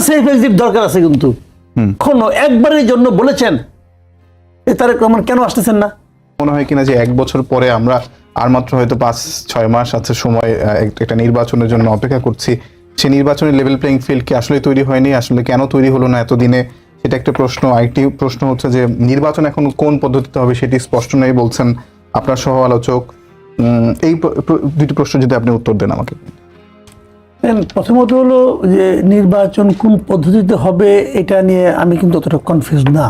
Safe exit দরকার আছে কিন্তু। কোনো একবারের জন্য বলেছেন এ তারেক রহমান কেন আসতেছেন না? মনে হয় কিনা যে এক বছর পরে আমরা আর মাত্র হয়তো পাঁচ ছয় মাস আছে সময় একটা নির্বাচনের জন্য অপেক্ষা করছি। সেই নির্বাচনের লেভেল প্লেইং ফিল্ড কি আসলে তৈরি হয়নি আসলে কেন তৈরি হলো না এতদিনে সেটা একটা প্রশ্ন। আরেকটি প্রশ্ন হচ্ছে যে নির্বাচন এখন কোন পদ্ধতিতে হবে সেটি স্পষ্ট নেই বলছেন আপনার সহ আলোচক উম, এই দুটি প্রশ্ন যদি আপনি উত্তর দেন আমাকে। প্রথমত হলো যে নির্বাচন কোন পদ্ধতিতে হবে এটা নিয়ে আমি কিন্তু অতটা কনফিউজ না।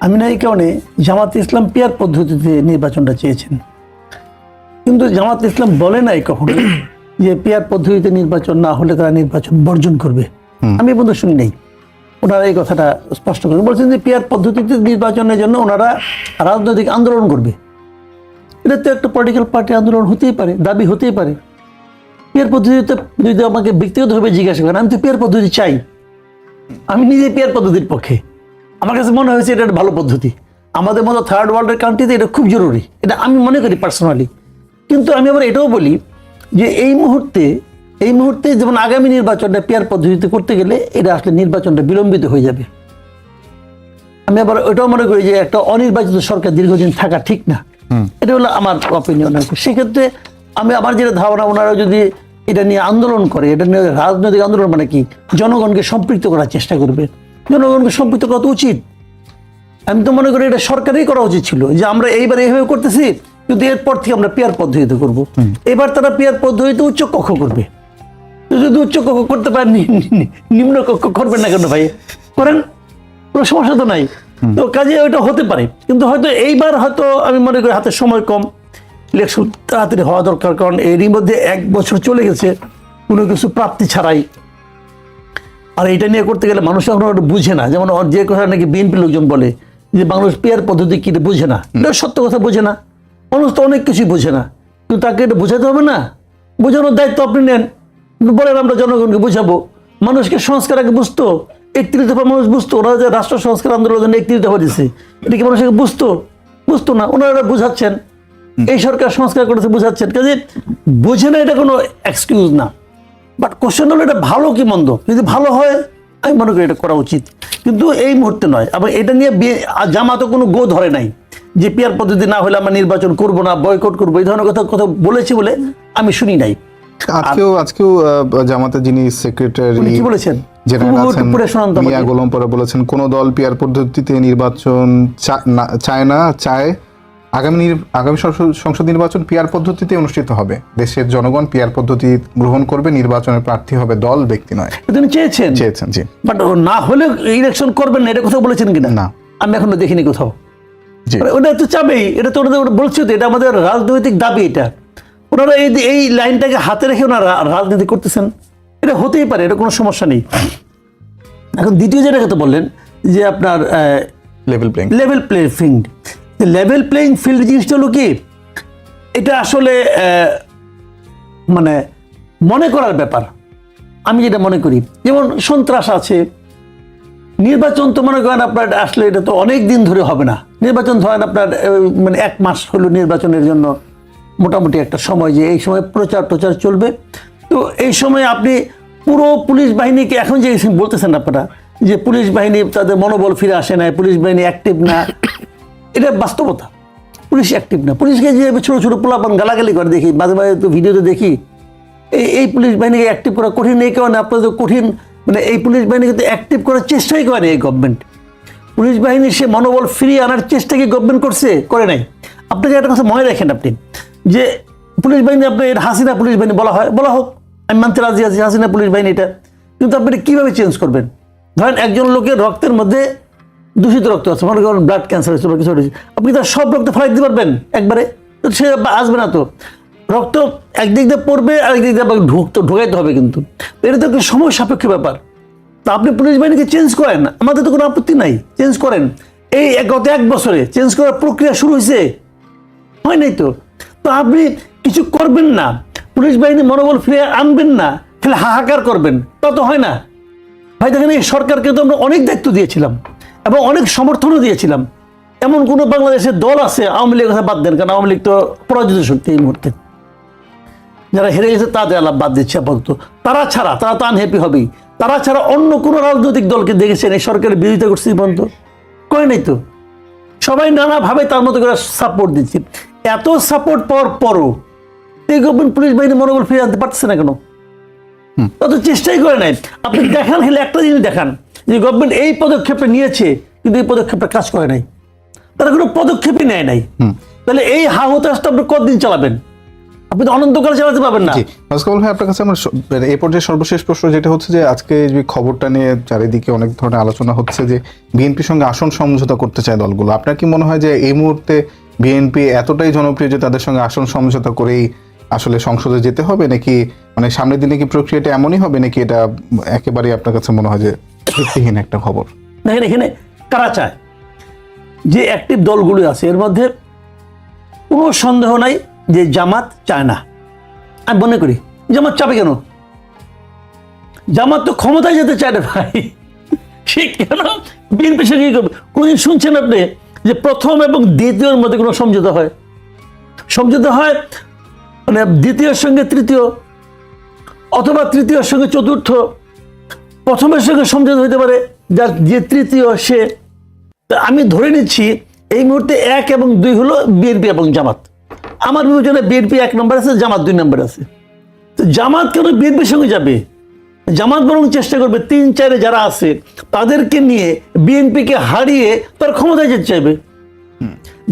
আমি না এই কারণে জামাত ইসলাম পিয়ার পদ্ধতিতে নির্বাচনটা চেয়েছেন। কিন্তু জামাত ইসলাম বলে নাই কখনো যে পিয়ার পদ্ধতিতে নির্বাচন না হলে তারা নির্বাচন বর্জন করবে। আমি বন্ধু শুনি নাই। ওনারা এই কথাটা স্পষ্ট করে বলছেন যে পিয়ার পদ্ধতিতে নির্বাচনের জন্য ওনারা রাজনৈতিক আন্দোলন করবে। এটা তো একটা পলিটিক্যাল পার্টি আন্দোলন হতেই পারে দাবি হতেই পারে। পিয়ার পদ্ধতিতে যদি আমাকে ব্যক্তিগতভাবে জিজ্ঞাসা করেন আমি তো পিয়ার পদ্ধতি চাই। আমি নিজে পিয়ার পদ্ধতির পক্ষে। আমার কাছে মনে হয়েছে এটা একটা ভালো পদ্ধতি। আমাদের মতো থার্ড ওয়ার্ল্ডের কান্ট্রিতে এটা খুব জরুরি। এটা আমি মনে করি পার্সোনালি কিন্তু আমি আবার এটাও বলি যে এই মুহূর্তে এই মুহূর্তে যেমন আগামী নির্বাচনটা পেয়ার পদ্ধতিতে করতে গেলে এটা আসলে নির্বাচনটা বিলম্বিত হয়ে যাবে। আমি আবার ওটাও মনে করি যে একটা অনির্বাচিত সরকার দীর্ঘদিন থাকা ঠিক না। এটা হলো আমার অপিনিয়ন আর সেক্ষেত্রে আমি আমার যেটা ধারণা ওনারা যদি এটা নিয়ে আন্দোলন করে এটা নিয়ে রাজনৈতিক আন্দোলন মানে কি? জনগণকে সম্পৃক্ত করার চেষ্টা করবে। জনগণকে সম্পৃক্ত করা তো উচিত। আমি তো মনে করি এটা সরকারই করা উচিত ছিল যে আমরা এইবার এইভাবে করতেছি কিন্তু এরপর থেকে আমরা পেয়ার পদ্ধতিতে করব। এবার তারা পেয়ার পদ্ধতিতে উচ্চ কক্ষ করবে। যদি উচ্চ কক্ষ করতে পারেন নিম্ন কক্ষ করবেন না কেন ভাই? করেন কোনো সমস্যা তো নাই। তো কাজে ওইটা হতে পারে। কিন্তু হয়তো এইবার হয়তো আমি মনে করি হাতে সময় কম। ইলেকশন তাড়াতাড়ি হওয়া দরকার কারণ এরই মধ্যে এক বছর চলে গেছে কোনো কিছু প্রাপ্তি ছাড়াই। আর এটা নিয়ে করতে গেলে মানুষ এখন বুঝে না। যেমন যে কথা নাকি বিএনপি লোকজন বলে যে মানুষ পেয়ার পদ্ধতি কি বুঝে না। এটা সত্য কথা বুঝে না। মানুষ তো অনেক কিছুই বুঝে না। কিন্তু তাকে এটা বোঝাতে হবে না। বোঝানোর দায়িত্ব আপনি নেন। বলেন আমরা জনগণকে বুঝাবো। মানুষকে সংস্কার আগে বুঝতো। একত্রিশ দফা মানুষ বুঝতো। ওরা যে রাষ্ট্র সংস্কার আন্দোলনের জন্য একত্রিশ দফা দিচ্ছে এটা কি মানুষকে বুঝতো? বুঝতো না। ওনারা বুঝাচ্ছেন। এই সরকার সংস্কার করেছে বুঝাচ্ছেন। কাজে বুঝে না এটা কোনো এক্সকিউজ না। বাট কোশ্চেন হলো এটা ভালো কি মন্দ? যদি ভালো হয় আমি মনে করি এটা করা উচিত। কিন্তু এই মুহূর্তে নয়। আবার এটা নিয়ে জামাতও কোনো গো ধরে নাই। যে পিয়ার পদ্ধতি না হলে আমরা নির্বাচন করব না বয়কট করব এই ধরনের কথা কথা বলেছি বলে আমি শুনি নাই। আজকেও আজকেও আহ, জামাতের যিনি সেক্রেটারি কি বলেছেন? মিয়া। গোলম পরে বলেছেন কোন দল পিয়ার পদ্ধতিতে নির্বাচন চায় না চায় আগামী আগামী সংসদ- নির্বাচন পিয়ার পদ্ধতিতে অনুষ্ঠিত হবে। দেশের জনগণ পিয়ার পদ্ধতি গ্রহণ করবে নির্বাচনের প্রার্থী হবে দল ব্যক্তি নয়। তিনি চেয়েছেন? চেয়েছেন জি। বাট না হলে ইলেকশন করবেন না এটা কথা বলেছেন কিনা? না। আমি এখনও দেখিনি কোথাও। মানে ওটা তো চাবেই এটা তো ওনাদের বলছে তো এটা আমাদের রাজনৈতিক দাবি এটা। ওনারা এই এই লাইনটাকে হাতে রেখে ওনারা রাজনীতি করতেছেন। এটা হতেই পারে এটা কোনো সমস্যা নেই। এখন দ্বিতীয় যেটা কথা বললেন যে আপনার level playing level play field level playing field জিনিসটা হলো কি? এটা আসলে মানে মনে করার ব্যাপার। আমি যেটা মনে করি, যেমন সন্ত্রাস আছে, নির্বাচন তো মনে করেন আপনার আসলে এটা তো অনেক দিন ধরে হবে না। নির্বাচন ধরেন আপনার মানে এক মাস হলো নির্বাচনের জন্য মোটামুটি একটা সময় যে এই সময় প্রচার প্রচার চলবে। তো এই সময় আপনি পুরো পুলিশ বাহিনীকে, এখন যে বলতেছেন আপনারা, যে পুলিশ বাহিনী তাদের মনোবল ফিরে আসে না পুলিশ বাহিনী অ্যাক্টিভ না এটা বাস্তবতা। পুলিশ অ্যাক্টিভ না। পুলিশকে যে ছোটো ছোটো পোলাপান গালাগালি করে দেখি, মাঝে মাঝে তো ভিডিওতে দেখি, এই এই পুলিশ বাহিনীকে অ্যাক্টিভ করা কঠিন, এই কারণে আপনাদের কঠিন মানে এই পুলিশ বাহিনীকে তো অ্যাক্টিভ করার চেষ্টাই করেনি এই গভর্নমেন্ট পুলিশ বাহিনীর সে মনোবল ফিরিয়ে আনার চেষ্টা কি গভর্নমেন্ট করছে? করে নাই। আপনাকে একটা কথা মনে রাখেন আপনি, যে পুলিশ বাহিনী আপনি এটা হাসিনা পুলিশ বাহিনী বলা হয়, বলা হোক। আমি মানতে রাজি আছি, হাসিনা পুলিশ বাহিনী এটা। কিন্তু আপনি কীভাবে চেঞ্জ করবেন? ধরেন একজন লোকের রক্তের মধ্যে দূষিত রক্ত আছে, মনে করেন ব্লাড ক্যান্সার হয়েছে বা কিছু হয়েছে, আপনি তার সব রক্ত ফেলাই দিতে পারবেন একবারে সে আসবে না তো। রক্ত একদিক দিয়ে পড়বে আর একদিক দিয়ে আবার ঢুকতে, ঢোকাইতে হবে কিন্তু। এটা তো একটা সময় সাপেক্ষ ব্যাপার। তা আপনি পুলিশ বাহিনীকে চেঞ্জ করেন, আমাদের তো কোনো আপত্তি নাই চেঞ্জ করেন। এই গত এক বছরে চেঞ্জ করার প্রক্রিয়া শুরু হয়েছে, হয় নাই তো? তো আপনি কিছু করবেন না, পুলিশ বাহিনী মনোবল ফিরে আনবেন না তাহলে হাহাকার করবেন, তা তো হয় না। ভাই, দেখেন এই সরকারকে তো আমরা অনেক দায়িত্ব দিয়েছিলাম। এবং অনেক সমর্থনও দিয়েছিলাম। এমন কোনো বাংলাদেশের দল আছে আওয়ামী লীগের কথা বাদ দেন কারণ আওয়ামী লীগ তো পরাজিত শক্তি এই মুহূর্তে। যারা হেরে গেছে তাদের আলাপ বাদ দিচ্ছে আপাতত। তারা ছাড়া তারা তো আনহ্যাপি হবেই। তারা ছাড়া অন্য কোনো রাজনৈতিক দলকে দেখেছেন এই সরকারের বিরোধিতা করছে পর্যন্ত? কয় নাই তো? সবাই নানাভাবে তার মতো করে সাপোর্ট দিচ্ছে। এত সাপোর্ট পাওয়ার পরও এই গভর্নমেন্ট পুলিশ বাহিনী মনোবল ফিরে আনতে পারছে না কেন? তত চেষ্টাই করে নাই। আপনি দেখান হলে একটা জিনিস দেখান। যে গভর্নমেন্ট এই পদক্ষেপটা নিয়েছে কিন্তু এই পদক্ষেপটা কাজ করে নাই। তারা কোনো পদক্ষেপই নেয় নাই। তাহলে এই হা হতাশটা আপনি কতদিন চালাবেন? আপনি তো অনন্তকাল চালাতে পারবেন না। মাসকাবুল ভাই আপনার কাছে আমার মানে এই পর্যায়ে সর্বশেষ প্রশ্ন যেটা হচ্ছে যে আজকে যে খবরটা নিয়ে চারিদিকে অনেক ধরনের আলোচনা হচ্ছে যে বিএনপির সঙ্গে আসন সমঝোতা করতে চায় দলগুলো। আপনার কি মনে হয় যে এই মুহূর্তে বিএনপি এতটাই জনপ্রিয় যে তাদের সঙ্গে আসন সমঝোতা করেই আসলে সংসদে যেতে হবে? নাকি মানে সামনের দিনে কি প্রক্রিয়াটা এমনই হবে? নাকি এটা একেবারেই আপনার কাছে মনে হয় যে ভিত্তিহীন একটা খবর। দেখেন এখানে কারা চায়? যে অ্যাক্টিভ দলগুলো আছে, এর মধ্যে কোনো সন্দেহ নাই যে জামাত চায় না। আমি মনে করি, জামাত চাবে কেন? জামাত তো ক্ষমতায় যেতে চায় না ভাই। সে কেন? বিএনপি কি করবে? কোনদিন শুনছেন আপনি যে প্রথম এবং দ্বিতীয়র মধ্যে কোনো সমঝোতা হয়? সমঝোতা হয় মানে দ্বিতীয়র সঙ্গে তৃতীয়, অথবা তৃতীয়র সঙ্গে চতুর্থ প্রথমের সঙ্গে সমঝোতা হইতে পারে, যার যে তৃতীয় সে। আমি ধরে নিচ্ছি, এই মুহূর্তে এক এবং দুই হলো বিএনপি এবং জামাত। আমার বিবেচনায় বিএনপি এক নম্বর আছে, জামাত দুই নম্বর আছে। তো জামাত কেন বিএনপির সঙ্গে যাবে? জামাত বরং চেষ্টা করবে, তিন চারে যারা আছে, তাদেরকে নিয়ে বিএনপিকে হারিয়ে তার ক্ষমতায় যেতে চাইবে।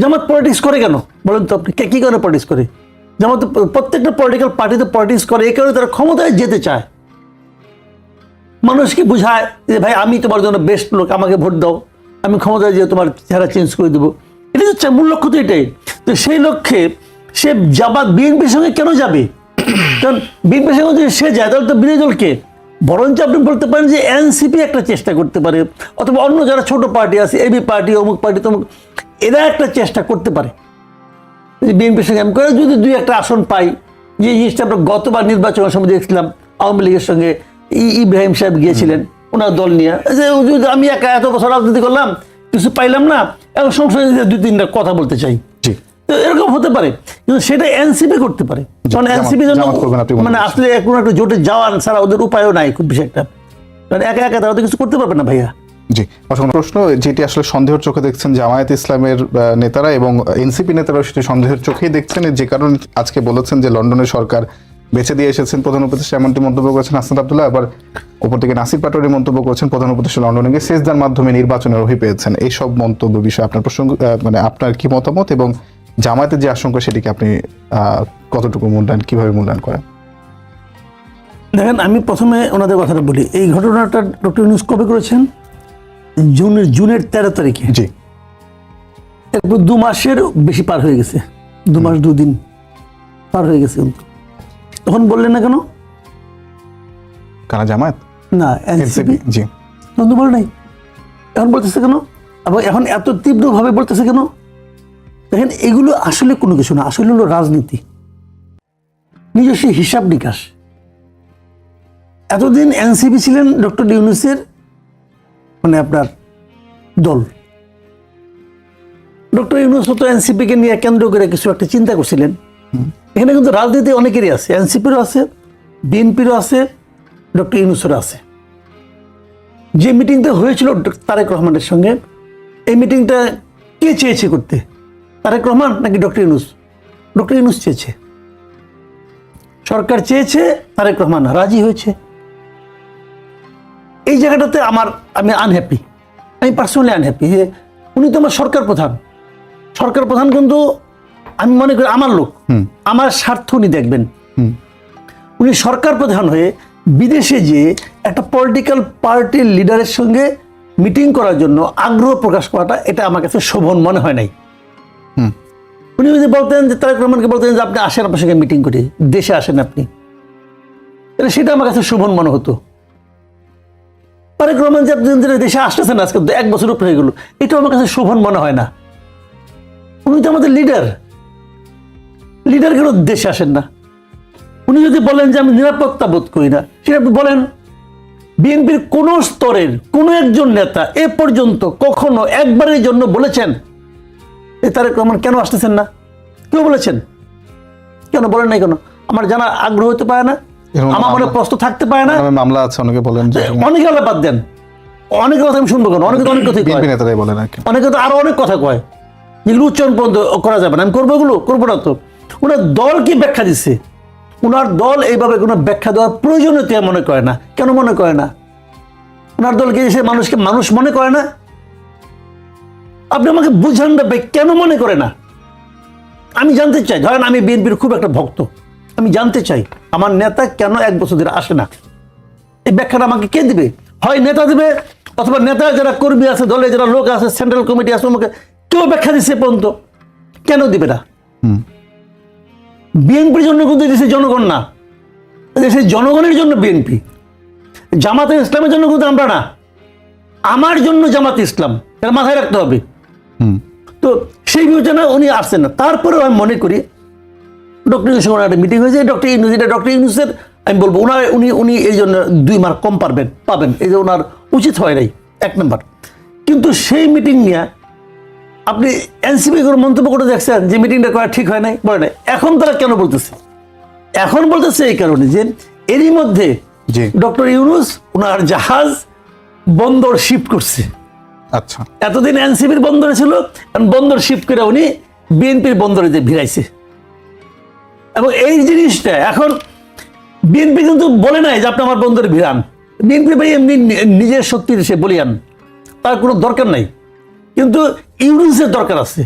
জামাত পলিটিক্স করে কেন? বলেন তো আপনি, কে, কি কারণে পলিটিক্স করে? জামাত প্রত্যেকটা পলিটিক্যাল পার্টিতে পলিটিক্স করে, এই কারণে তারা ক্ষমতায় যেতে চায়। মানুষকে বুঝায় যে, ভাই, আমি তোমার জন্য বেস্ট লোক, আমাকে ভোট দাও। আমি ক্ষমতায় যে তোমার চেহারা চেঞ্জ করে দেবো। এটা হচ্ছে মূল লক্ষ্য তো এটাই। তো সেই লক্ষ্যে সে জামাত বিএনপির সঙ্গে কেন যাবে? কারণ বিএনপির সঙ্গে যদি সে যায়, তাহলে তো বিরোধী দলকে। বরঞ্চ আপনি বলতে পারেন যে এনসিপি একটা চেষ্টা করতে পারে, অথবা অন্য যারা ছোট পার্টি আছে, এবি পার্টি, অমুক পার্টি, তমুক, এরা একটা চেষ্টা করতে পারে। বিএনপির সঙ্গে আমি করে যদি দুই একটা আসন পাই, যে জিনিসটা আমরা গতবার নির্বাচনের সময় দেখছিলাম, আওয়ামী লীগের সঙ্গে ইব্রাহিম সাহেব গিয়েছিলেন ওনার দল নিয়ে। যে আমি একা এত বছর রাজনীতি করলাম কিছু পাইলাম না এখন সংসদে দুই তিনটা কথা বলতে চাই। তো এরকম হতে পারে কিন্তু সেটা এনসিপি করতে পারে। কারণ এনসিপি জন্য মনে আসলে কোনো একটা জোটে যাওয়ার ছাড়া ওদের উপায়ও নাই খুব বেশি একটা। কারণ একা একা তারা তো কিছু করতে পারবে না ভাইয়া। জি অসংখ্য প্রশ্ন যেটি আসলে সন্দেহের চোখে দেখছেন জামায়াত ইসলামের নেতারা এবং এনসিপি নেতারাও সেটি সন্দেহের চোখেই দেখছেন। যে কারণে আজকে বলেছেন যে লন্ডনের সরকার বেছে দিয়ে এসেছেন প্রধান উপদেষ্টা। এমনটি মন্তব্য করেছেন হাসান আব্দুল্লাহ। আবার উপর থেকে নাসির পাটোয়ারি মন্তব্য করেছেন প্রধান উপদেষ্টা লন্ডনে গিয়ে সেজদার মাধ্যমে নির্বাচনের রহি পেয়েছেন। এই সব মন্তব্য বিষয়ে আপনার প্রসঙ্গ মানে আপনার কি মতামত এবং জামায়াতের যে আশঙ্কা সেটিকে আপনি কতটুকু মূল্যায়ন কীভাবে মূল্যায়ন করেন? দেখেন আমি প্রথমে ওনাদের কথাটা বলি। এই ঘটনাটা ডক্টর ইউনুস কবে করেছেন? জুনের জুনের তেরো তারিখে। জি। এরপর দু মাসের বেশি পার হয়ে গেছে। দু মাস দুদিন পার হয়ে গেছে কিন্তু তখন বললেন না কেন? কারা জামায়াত? না এনসিপি? জি। তখন বলে নাই। এখন বলতেছে কেন? এবং এখন এত তীব্রভাবে বলতেছে কেন? দেখেন এগুলো আসলে কোনো কিছু না আসলে হলো রাজনীতি। নিজস্ব হিসাব নিকাশ। এতদিন এনসিপি ছিলেন ডক্টর ইউনুসের মানে আপনার দল। ডক্টর ইউনুস তো এনসিপিকে নিয়ে কেন্দ্র করে কিছু একটা চিন্তা করছিলেন। এখানে কিন্তু রাজনীতি অনেকেরই আছে। এনসিপিরও আছে, বিএনপিরও আছে, ডক্টর ইউনুসেরও আছে। যে মিটিংটা হয়েছিল তারেক রহমানের সঙ্গে, এই মিটিংটা কে চেয়েছে করতে? তারেক রহমান নাকি ডক্টর ইউনুস? ডক্টর ইউনুস চেয়েছে। সরকার চেয়েছে, তারেক রহমান রাজি হয়েছে। এই জায়গাটাতে আমার, আমি আনহ্যাপি আমি পার্সোনালি আনহ্যাপি যে উনি তো আমার সরকার প্রধান। সরকার প্রধান কিন্তু আমি মনে করি আমার লোক আমার স্বার্থ উনি দেখবেন। উনি সরকার প্রধান হয়ে বিদেশে যে একটা পলিটিক্যাল পার্টির লিডারের সঙ্গে মিটিং করার জন্য আগ্রহ প্রকাশ করাটা এটা আমার কাছে শোভন মনে হয় নাই। উনি যদি বলতেন যে তারেক রহমানকে বলতেন যে আপনি আসেন আপনার সঙ্গে মিটিং করি দেশে আসেন আপনি তাহলে সেটা আমার কাছে শোভন মনে হতো। তারেক রহমান যে আপনি দেশে আসতেছেন আজকে এক বছর উপরে হয়ে গেল এটা আমার কাছে শোভন মনে হয় না। উনি তো আমাদের লিডার লিডার কেন দেশে আসেন না? উনি যদি বলেন যে আমি নিরাপত্তা বোধ করি না সেটা বলেন। বিএনপির কোন স্তরের কোন একজন নেতা এ পর্যন্ত কখনো একবারের জন্য বলেছেন এ তারেক রহমান কেন আসতেছেন না? কেউ বলেছেন? কেন বলেন নাই কেন? আমার জানা আগ্রহ হতে পারে না আমার মনে প্রশ্ন থাকতে পারে না। মামলা আছে অনেকে বলেন যে অনেকে আলাদা বাদ দেন। অনেকের কথা আমি শুনব কেন? অনেকে অনেক কথাই কয়। নেতারাই বলেন আর অনেকে তো আরও অনেক কথা কয়। যেগুলো উচ্চারণ পর্যন্ত করা যাবে না। আমি করব এগুলো? করব না তো। ওনার দল কি ব্যাখ্যা দিচ্ছে ওনার দল এইভাবে কোনো ব্যাখ্যা দেওয়ার প্রয়োজনীয়তা মনে করে না। কেন মনে করে না? ওনার দলকে সে মানুষকে মানুষ মনে করে না? আপনি আমাকে বুঝান দেবে কেন মনে করে না? আমি জানতে চাই, ধরেন আমি বিএনপির খুব একটা ভক্ত। আমি জানতে চাই, আমার নেতা কেন এক বছর ধরে আসে না? এই ব্যাখ্যাটা আমাকে কে দিবে? হয় নেতা দিবে, অথবা নেতা যারা কর্মী আছে, দলে যারা লোক আছে, সেন্ট্রাল কমিটি আছে, আমাকে কেউ ব্যাখ্যা দিচ্ছে পর্যন্ত? কেন দিবে না। বিএনপির জন্য কিন্তু দেশের জনগণ না। দেশের জনগণের জন্য বিএনপি জামাতে ইসলামের জন্য কিন্তু আমরা না। আমার জন্য জামাত ইসলাম। এটা মাথায় রাখতে হবে। তো সেই বিবেচনা উনি আসছেন না। তারপরেও আমি মনে করি ডক্টর ইউনুসের একটা মিটিং হয়েছে। ডক্টর ইউনুস এটা ডক্টর ইউনুসের আমি বলব ওনার উনি উনি এই জন্য দুই মার্ক কম পারবেন পাবেন। এই যে ওনার উচিত হয় নাই এক নম্বর। কিন্তু সেই মিটিং নিয়ে আপনি এনসিপি কোনো মন্তব্য করে দেখছেন যে মিটিংটা করা ঠিক হয় নাই? বলে নাই। এখন তারা কেন বলতেছে? এখন বলতেছে এই কারণে যে এরই মধ্যে ডক্টর ইউনুস ওনার জাহাজ বন্দর শিফট করছে। আচ্ছা। এতদিন এনসিপির বন্দরে ছিল এখন বন্দর শিফট করে উনি বিএনপির বন্দরে যে ভিড়াইছে। এবং এই জিনিসটা এখন বিএনপি কিন্তু বলে নাই যে আপনি আমার বন্দরে ভিড়ান। বিএনপি ভাই এমনি নিজের শক্তির সে বলিয়ান। তার কোনো দরকার নাই। কিন্তু ইউনুসের দরকার আছে।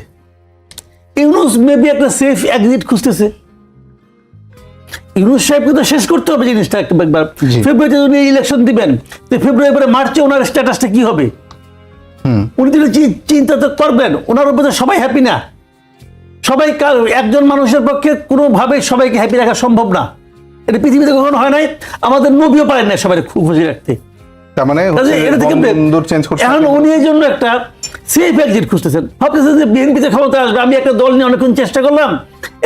ইউনুস মেবি একটা সেফ এক্সিট খুঁজতেছে। ইউনুস সাহেবকে তো শেষ করতে হবে জিনিসটা একবার। ফেব্রুয়ারিতে উনি ইলেকশন দিবেন। তো ফেব্রুয়ারি পরে মার্চে ওনার স্ট্যাটাসটা কি হবে? উনি তো চিন্তা তো করবেন। ওনার উপরে সবাই হ্যাপি না। সবাই একজন মানুষের পক্ষে কোনোভাবে সবাইকে হ্যাপি রাখা সম্ভব না। এটা পৃথিবীতে কখনো হয় নাই। আমাদের নবীও পারেন না সবাই খুব খুশি রাখতে। তার মানে বন্দর চেঞ্জ করছে। এখন উনি এই জন্য একটা সেফ এক্সিট খুঁজতেছেন। ভাবতেছেন যে বিএনপিতে ক্ষমতা আসবে আমি একটা দল নিয়ে অনেকক্ষণ চেষ্টা করলাম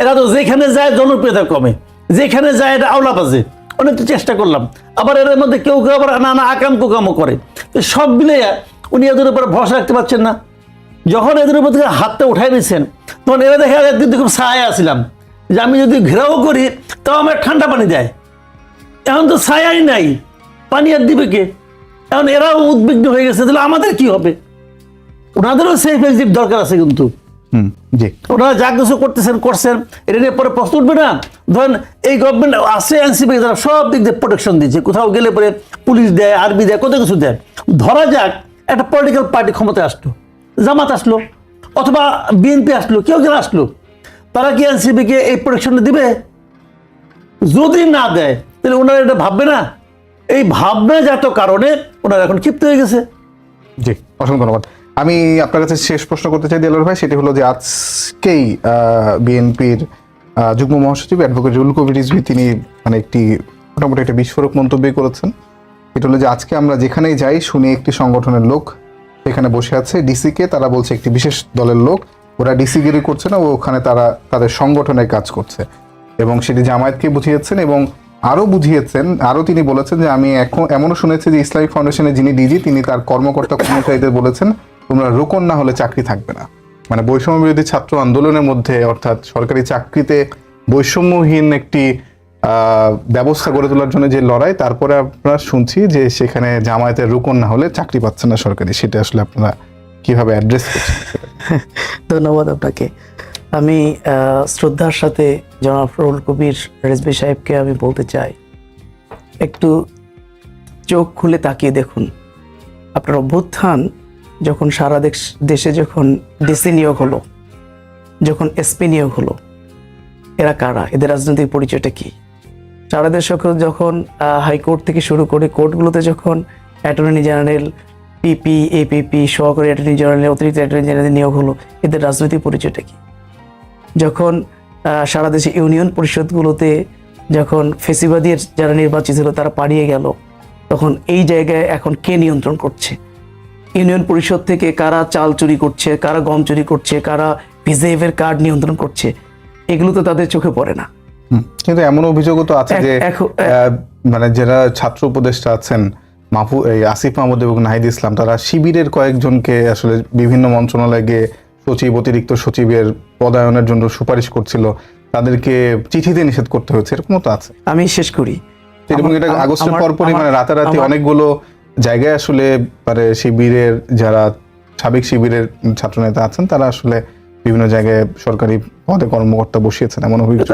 এরা তো যেখানে যায় জনপ্রিয়তা কমে যেখানে যায় এটা আওলা বাজে অনেক তো চেষ্টা করলাম। আবার এর মধ্যে কেউ কেউ আবার নানা আকাম কুকামও করে। তো সব মিলে উনি এদের উপরে ভরসা রাখতে পারছেন না। যখন এদের উপর থেকে হাতটা উঠাই নিয়েছেন তখন এরা দেখে একদিন খুব ছায়া আসছিলাম যে আমি যদি ঘেরাও করি তাও আমার ঠান্ডা পানি দেয়। এখন তো ছায়াই নাই। পানি আর দিবে কে? এখন এরাও উদ্বিগ্ন হয়ে গেছে তাহলে আমাদের কি হবে? ওনাদেরও সেফ এক্সিট দরকার আছে কিন্তু। জি। ওনারা যা কিছু করতেছেন করছেন এটা নিয়ে পরে প্রশ্ন উঠবে না। ধরেন এই গভর্নমেন্ট আছে এনসিপি যারা সব দিক দিয়ে প্রোটেকশন দিচ্ছে। কোথাও গেলে পরে পুলিশ দেয় আর্মি দেয় কত কিছু দেয়। ধরা যাক একটা পলিটিক্যাল পার্টি ক্ষমতায় আসলো জামাত আসলো অথবা বিএনপি আসলো কেউ যেন আসলো। তারা কি এনসিপিকে এই প্রোটেকশনটা দিবে? যদি না দেয় তাহলে ওনারা এটা ভাববে না? এই ভাবনাজাত কারণে ওনারা এখন ক্ষিপ্ত হয়ে গেছে। জি, অসংখ্য ধন্যবাদ। আমি আপনার কাছে শেষ প্রশ্ন করতে চাই দিলার ভাই, সেটি হলো যে আজকেই বিএনপির যুগ্ম মহাসচিব অ্যাডভোকেট রুল কবির রিজভি তিনি মানে একটি মোটামুটি একটা বিস্ফোরক মন্তব্য করেছেন। এটা হলো যে আজকে আমরা যেখানেই যাই শুনি একটি সংগঠনের লোক সেখানে বসে আছে। ডিসিকে তারা বলছে একটি বিশেষ দলের লোক। ওরা ডিসিগিরি করছে না ওখানে তারা, তাদের সংগঠনের কাজ করছে। এবং সেটি জামায়াতকে বুঝিয়েছেন এবং আরও বুঝিয়েছেন আরও তিনি বলেছেন যে আমি এখন এমনও শুনেছি যে ইসলামিক ফাউন্ডেশনের যিনি ডিজি, তিনি তার কর্মকর্তা কর্মচারীদের বলেছেন, তোমরা রোকন না হলে চাকরি থাকবে না। মানে বৈষম্য বিরোধী ছাত্র আন্দোলনের মধ্যে, অর্থাৎ সরকারি চাকরিতে বৈষম্যহীন একটি ব্যবস্থা গড়ে তোলার জন্য যে লড়াই, তারপরে আপনারা শুনছি যে সেখানে জামায়াতের রোকন না হলে চাকরি পাচ্ছে না সরকারি। সেটা আসলে আপনারা কীভাবে অ্যাড্রেস করছেন? ধন্যবাদ আপনাকে। আমি শ্রদ্ধার সাথে জনাব রুল কবির রেজবি সাহেবকে আমি বলতে চাই, একটু চোখ খুলে তাকিয়ে দেখুন। আপনার অভ্যুত্থান যখন সারা দেশ, দেশে যখন ডিসি নিয়োগ হলো, যখন এসপি নিয়োগ হলো, এরা কারা? এদের রাজনৈতিক পরিচয়টা কী? সারা দেশ যখন হাইকোর্ট থেকে শুরু করে কোর্টগুলোতে যখন অ্যাটর্নি জেনারেল, পিপি, এপিপি, সহকারী অ্যাটর্নি জেনারেল, অতিরিক্ত অ্যাটর্নি জেনারেল নিয়োগ হলো, এদের রাজনৈতিক পরিচয়টা কি? যখন সারা দেশে ইউনিয়ন পরিষদগুলোতে যখন ফেসিবাদীর যারা নির্বাচিত ছিল তারা পালিয়ে গেল তখন এই জায়গায় এখন কে নিয়ন্ত্রণ করছে? ইউনিয়ন পরিষদ থেকে কারা চাল চুরি করছে কারা গম চুরি করছে কারা ভিজেভের কার্ড নিয়ন্ত্রণ করছে এগুলো তো তাদের চোখে পড়ে না। কিন্তু এমন অভিযোগও তো আছে যে মানে যারা ছাত্র উপদেষ্টা আছেন মাহফু এই আসিফ মাহমুদ এবং নাহিদ ইসলাম তারা শিবিরের কয়েকজনকে আসলে বিভিন্ন মন্ত্রণালয়ে গিয়ে সচিব অতিরিক্ত সচিবের পদায়নের জন্য সুপারিশ করছিল। তাদেরকে চিঠিতে নিষেধ করতে হয়েছে এরকমও তো আছে। আমি শেষ করি। এবং এটা আগস্টের পরপরই মানে রাতারাতি অনেকগুলো জায়গায় আসলে মানে শিবিরের যারা সাবেক শিবিরের ছাত্রনেতা আছেন তারা আসলে বিভিন্ন জায়গায় সরকারি পদে কর্মকর্তা বসিয়েছেন এমন অভিযোগ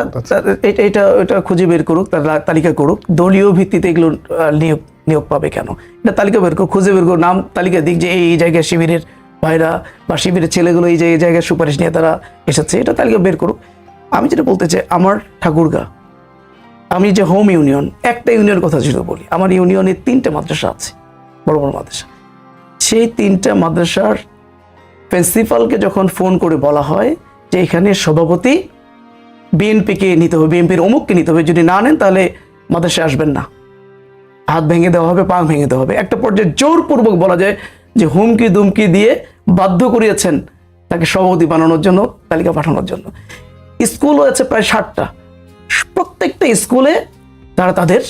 এটা এটা এটা খুঁজে বের করুক তার তালিকা করুক। দলীয় ভিত্তিতে এগুলো নিয়োগ নিয়োগ পাবে কেন? এটা তালিকা বের করুক খুঁজে বের করুক। নাম তালিকা দিক যে এই জায়গায় শিবিরের ভাইরা বা শিবিরের ছেলেগুলো এই যে এই জায়গায় সুপারিশ নিয়ে তারা এসেছে, এটা তালিকা বের করুক। আমি যেটা বলতে চাই, আমার ঠাকুরগা, আমি যে হোম ইউনিয়ন একটা ইউনিয়ন কথা যদি বলি, আমার ইউনিয়নে তিনটে মাদ্রাসা আছে, বড় বড় মাদ্রাসা। সেই তিনটা মাদ্রাসার প্রিন্সিপালকে যখন ফোন করে বলা হয় যে এখানে সভাপতি বিএনপিকে নিতে হবে বিএনপির অমুককে নিতে হবে, যদি না নেন তাহলে মাদ্রাসায় আসবেন না। হাত ভেঙে দেওয়া হবে, পা ভেঙে দেওয়া হবে। একটা পর্যায়ে জোরপূর্বক বলা যায় যে হুমকি দুমকি দিয়ে বাধ্য করিয়েছেন তাকে সভাপতি বানানোর জন্য, তালিকা পাঠানোর জন্য। স্কুল আছে প্রায় ষাটটা। প্রত্যেকটা স্কুলে তারা তাদের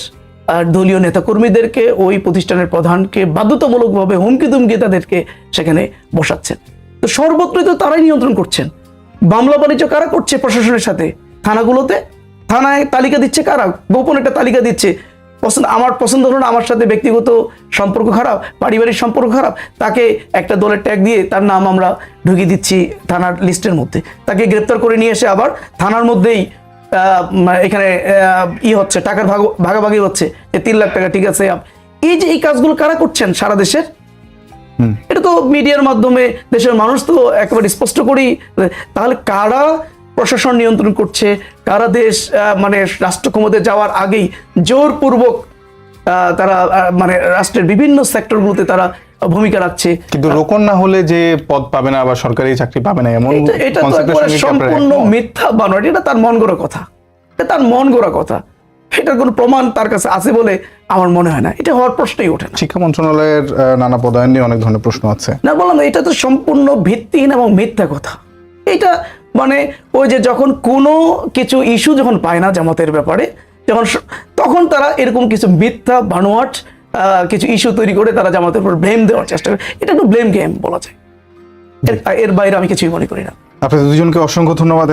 দলীয় নেতাকর্মীদেরকে, ওই প্রতিষ্ঠানের প্রধানকে বাধ্যতামূলকভাবে হুমকি দুমকি তাদেরকে সেখানে বসাচ্ছেন। তো সর্বত্রই তো তারাই নিয়ন্ত্রণ করছেন। মামলা বাণিজ্য কারা করছে প্রশাসনের সাথে? থানাগুলোতে? থানায় তালিকা দিচ্ছে কারা? গোপন একটা তালিকা দিচ্ছে পছন্দ আমার পছন্দ হলো না আমার সাথে ব্যক্তিগত সম্পর্ক খারাপ পারিবারিক সম্পর্ক খারাপ তাকে একটা দলের ট্যাগ দিয়ে তার নাম আমরা ঢুকিয়ে দিচ্ছি থানার লিস্টের মধ্যে। তাকে গ্রেপ্তার করে নিয়ে এসে আবার থানার মধ্যেই এখানে আহ, ই হচ্ছে টাকার ভাগ ভাগাভাগি হচ্ছে যে তিন লাখ টাকা ঠিক আছে? এই যে এই কাজগুলো কারা করছেন সারা দেশের? এটা তো মিডিয়ার মাধ্যমে দেশের মানুষ তো একেবারে স্পষ্ট করেই তাহলে কারা প্রশাসন নিয়ন্ত্রণ করছে কারা দেশ মানে রাষ্ট্র ক্ষমতায় যাওয়ার আগেই জোরপূর্বক তারা মানে রাষ্ট্রের বিভিন্ন সেক্টরগুলোতে তারা ভূমিকা রাখছে। কিন্তু রোকন না হলে যে পদ পাবে না বা সরকারি চাকরি পাবে না এমন এটা সম্পূর্ণ মিথ্যা বানোয়াট। এটা তার মন গড়া কথা। এটা তার মন গড়া কথা। এটার কোনো প্রমাণ তার কাছে আছে বলে আমার মনে হয় না। এটা হওয়ার প্রশ্নই ওঠে না। শিক্ষা মন্ত্রণালয়ের নানা পদায়ন নিয়ে অনেক ধরনের প্রশ্ন আছে। না বললাম এটা তো সম্পূর্ণ ভিত্তিহীন এবং মিথ্যা কথা। এটা মানে ওই যে যখন কোনো কিছু ইস্যু যখন পায় না জামাতের ব্যাপারে, যখন তখন তারা এরকম কিছু মিথ্যা, বানোয়াট কিছু ইস্যু তৈরি করে তারা জামাতের উপর ব্লেম দেওয়ার চেষ্টা করে। এটা একটু ব্লেম গেম বলা যায়। এর বাইরে আমি কিছুই মনে করি না। আপনাদের দুজনকে অসংখ্য ধন্যবাদ